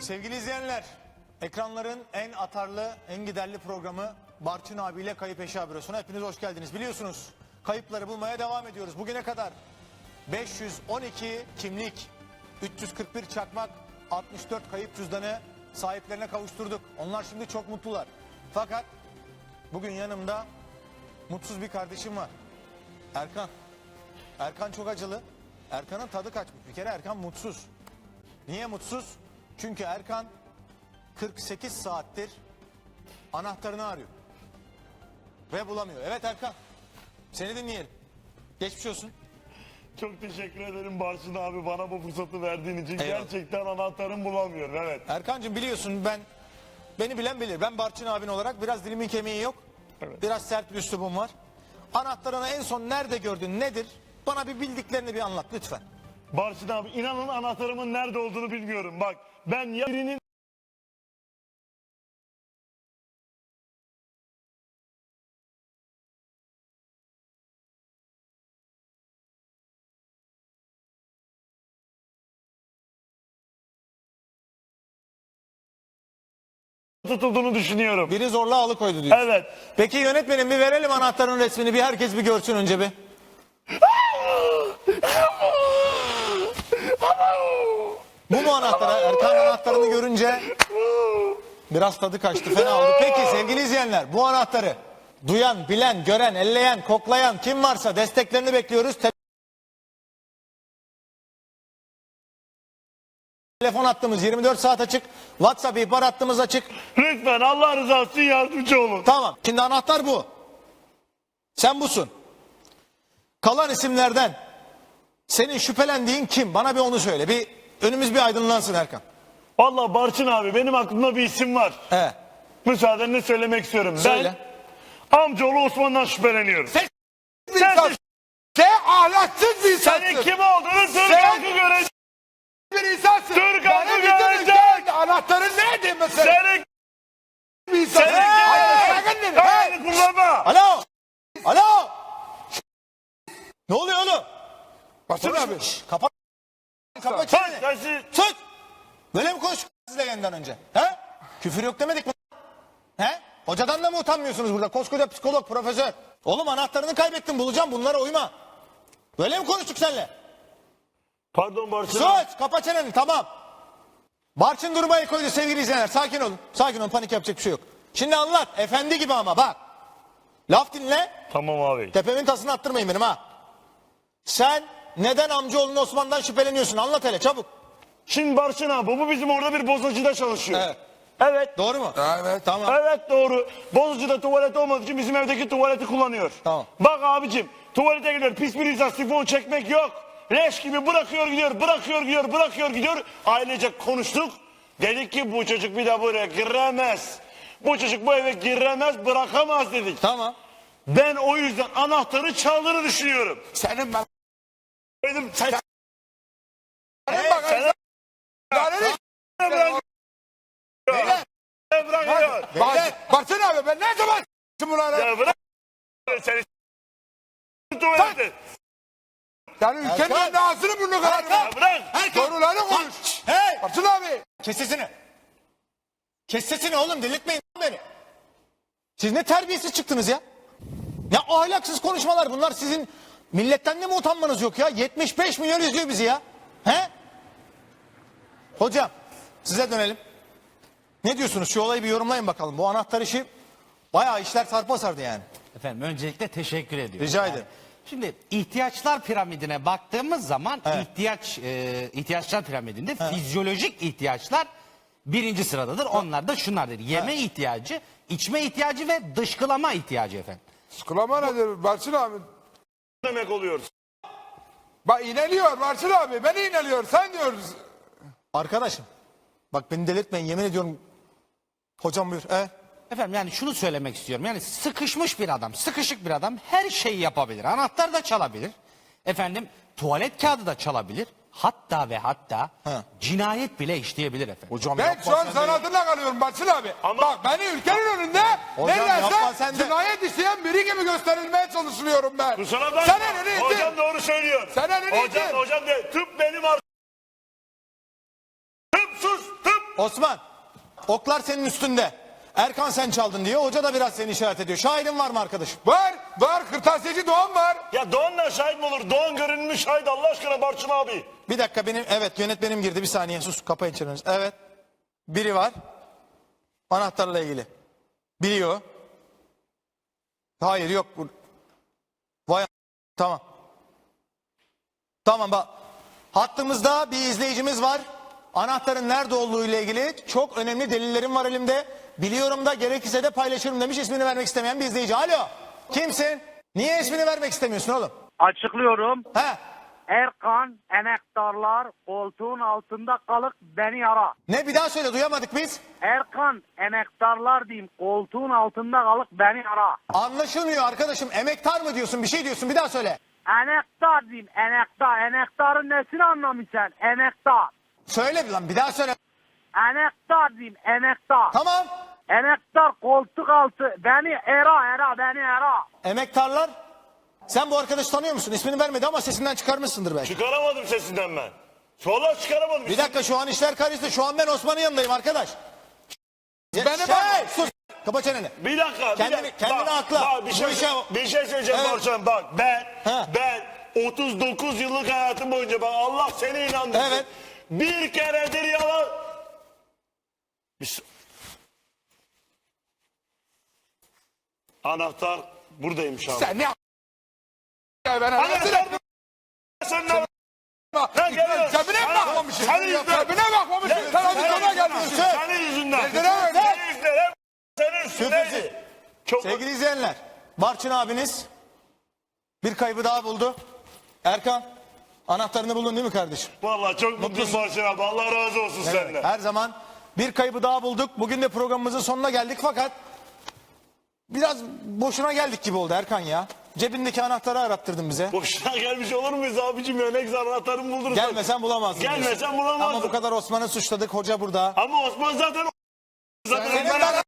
Sevgili izleyenler, ekranların en atarlı, en giderli programı Barçın abiyle Kayıp Eşya Bürosu'na hepiniz hoş geldiniz. Biliyorsunuz kayıpları bulmaya devam ediyoruz. Bugüne kadar 512 kimlik, 341 çakmak, 64 kayıp cüzdanı sahiplerine kavuşturduk. Onlar şimdi çok mutlular. Fakat bugün yanımda mutsuz bir kardeşim var. Erkan. Erkan çok acılı. Erkan'ın tadı kaçmış. Bir kere Erkan mutsuz. Niye mutsuz? Çünkü Erkan 48 saattir anahtarını arıyor. Ve bulamıyor. Evet Erkan. Seni dinleyelim. Geçmiş olsun. Çok teşekkür ederim Barçın abi bana bu fırsatı verdiğin için. Eyvallah. Gerçekten anahtarım bulamıyorum evet. Erkancığım biliyorsun ben beni bilen bilir. Ben Barçın abin olarak biraz dilimin kemiği yok. Evet. Biraz sert bir üslubum var. Anahtarını en son nerede gördün nedir? Bana bir bildiklerini bir anlat lütfen. Barçın abi inanın anahtarımın nerede olduğunu bilmiyorum. Bak ben ya birinin tutulduğunu düşünüyorum. Biri zorla alıkoydu diyor. Evet. Peki yönetmenim bir verelim anahtarın resmini bir herkes bir görsün önce bir. Bu mu anahtar? Erkan anahtarını görünce biraz tadı kaçtı fena oldu. Peki sevgili izleyenler bu anahtarı duyan, bilen, gören, elleyen, koklayan kim varsa desteklerini bekliyoruz. Te- Telefon hattımız 24 saat açık. WhatsApp ihbar hattımız açık. Lütfen Allah rızası için yardımcı olun. Tamam. Şimdi anahtar bu. Sen busun. Kalan isimlerden senin şüphelendiğin kim? Bana bir onu söyle. Bir önümüz bir aydınlansın Erkan. Vallahi Barçın abi benim aklımda bir isim var. He. Müsaadenle söylemek istiyorum. Söyle. Ben amcaoğlu Osman'dan şüpheleniyorum. Sen Sen de Sen ahlaksız bir insansın. senin kim olduğunu Türk Sen- halkı görecek. bir insansın. Türk halkı görecek. Anahtarın nerede mesela? Senin bir insansın. senin Hayır. Hey! Kafanı kullanma. Alo. Alo. Ne oluyor oğlum? Basın abi. Şşş, Kapat. Kapat Sen çeneni. sensin. Sus. Böyle mi konuştuk sizle yeniden önce? He? Küfür yok demedik mi? He? Hocadan da mı utanmıyorsunuz burada? Koskoca psikolog, profesör. Oğlum anahtarını kaybettin bulacağım bunlara uyma. Böyle mi konuştuk seninle? Pardon Barçın. Sus kapa çeneni tamam. Barçın duruma el koydu sevgili izleyenler. Sakin olun. Sakin olun panik yapacak bir şey yok. Şimdi anlat. Efendi gibi ama bak. Laf dinle. Tamam abi. Tepemin tasını attırmayın benim ha. Sen neden amcaoğlunun Osman'dan şüpheleniyorsun? Anlat hele çabuk. Şimdi Barçın abi bu bizim orada bir bozacıda çalışıyor. Evet. Evet. Doğru mu? Evet. Tamam. Evet doğru. Bozacıda tuvalet olmadığı için bizim evdeki tuvaleti kullanıyor. Tamam. Bak abicim tuvalete gidiyor pis bir insan sifon çekmek yok. Leş gibi bırakıyor gidiyor, bırakıyor gidiyor, bırakıyor gidiyor. Ailece konuştuk. Dedik ki bu çocuk bir daha buraya giremez. Bu çocuk bu eve giremez, bırakamaz dedik. Tamam. Ben o yüzden anahtarı çaldığını düşünüyorum. Senin ben. Benim sen Senin bak. Sen-. Beyler. Bırakıyor. Bak, Basın abi ben ne zaman bunları? Ya bırak. Seni tuvalete. Yani ülkenin Erkan. önünde ağzını burnunu. Ya bırak. Doğruları konuş. Hey! Basın abi. Kes sesini. Kes sesini oğlum delirtmeyin beni. Siz ne terbiyesiz çıktınız ya. Ya ahlaksız konuşmalar bunlar sizin milletten de mi utanmanız yok ya? 75 milyon izliyor bizi ya. He? Hocam size dönelim. Ne diyorsunuz? Şu olayı bir yorumlayın bakalım. Bu anahtar işi bayağı işler sarpa sardı yani. Efendim öncelikle teşekkür ediyorum. Rica Yani ederim. Şimdi ihtiyaçlar piramidine baktığımız zaman Evet. ihtiyaç e, ihtiyaçlar piramidinde fizyolojik ihtiyaçlar birinci sıradadır. Onlar da şunlardır. Yeme ihtiyacı, içme ihtiyacı ve dışkılama ihtiyacı efendim. Sıkılama nedir Barçın abi? Demek oluyor. Bak ineliyor Barçın abi. Beni ineliyor. Sen diyoruz. Arkadaşım bak beni delirtmeyin yemin ediyorum. Hocam buyur. E? Efendim yani şunu söylemek istiyorum. Yani sıkışmış bir adam, sıkışık bir adam her şeyi yapabilir. Anahtar da çalabilir. Efendim tuvalet kağıdı da çalabilir. Hatta ve hatta Ha. cinayet bile işleyebilir efendim. Hocam Ben şu an sen sanatına kalıyorum Barçın abi. Ama- Bak beni ülkenin önünde Hocam yapma sen neredeyse de. cinayet işleyen biri gibi gösterilmeye çalışıyorum ben. Kusura bakma. Sen elini ittin. Hocam doğru söylüyor. Sen elini Hocam ittin. hocam de tıp benim ar... Tıp sus tıp Osman oklar senin üstünde. Erkan sen çaldın diyor. Hoca da biraz seni işaret ediyor. Şahidin var mı arkadaşım? Var var kırtasiyeci Doğan var. Ya Doğan'la şahit mi olur? Doğan görünmüş şahit Allah aşkına Barçın abi. Bir dakika benim evet yönetmenim girdi bir saniye sus kapayın çenenizi. Evet biri var anahtarla ilgili. Biliyor. Hayır yok. bu- Vay tamam. Tamam bak hattımızda bir izleyicimiz var. Anahtarın nerede olduğu ile ilgili çok önemli delillerim var elimde. Biliyorum da gerekirse de paylaşırım demiş ismini vermek istemeyen bir izleyici. Alo kimsin? Niye ismini vermek istemiyorsun oğlum? Açıklıyorum. He Erkan emektarlar koltuğun altında kalıp beni ara. ne bir daha söyle duyamadık biz. Erkan emektarlar diyeyim koltuğun altında kalıp beni ara. Anlaşılmıyor arkadaşım. Emektar mı diyorsun? Bir şey diyorsun. Bir daha söyle. Enektar diyeyim enektar. Enektarın nesini anlamayacaksın? Enektar. Söyle lan. Bir daha söyle. Enektar diyeyim enektar. Tamam. Enektar koltuk altı. Beni era era beni era. Emektarlar. Sen bu arkadaşı tanıyor musun? İsmini vermedi ama sesinden çıkarmışsındır belki. Çıkaramadım sesinden ben. Vallahi çıkaramadım. Bir dakika şu an işler karıştı. Şu an ben Osman'ın yanındayım arkadaş. Beni şey, bak- sus. Kapa çeneni. Bir dakika. Kendini- bir dakika. kendini Bak, akla. Bak, bir, şey, işe- bir şey söyleyeceğim Evet. Barçın bak ben Ha. ben 39 yıllık hayatım boyunca bak Allah seni inandırsın. Evet. Bir keredir yalan. Bir Anahtar buradaymış abi. Sen ne ya ben anasını Sen ne. Cebine mi bakmamışsın? Senin yüzünden. Cebine bakmamışsın. Sen senin audisyona yüzünden. gelmişsin. Senin yüzünden. Kendine bak. Senin yüzünden. Senin. Küfürsüz. Çok Sevgili izleyenler. Barçın abiniz bir kaybı daha buldu. Erkan. Anahtarını buldun değil mi kardeşim? Vallahi çok mutluyum Barçın abi. Allah razı olsun Evet, senden. Her zaman bir kaybı daha bulduk. Bugün de programımızın sonuna geldik fakat biraz boşuna geldik gibi oldu Erkan ya. Cebindeki anahtarı arattırdın bize. Boşuna gelmiş olur muyuz abicim ya ne güzel anahtarımı buldunuz. Gelmesen bulamazdın. Gelmesen bulamazdın. Ama bu kadar Osman'ı suçladık. Hoca burada. Ama Osman zaten zaten Senin ben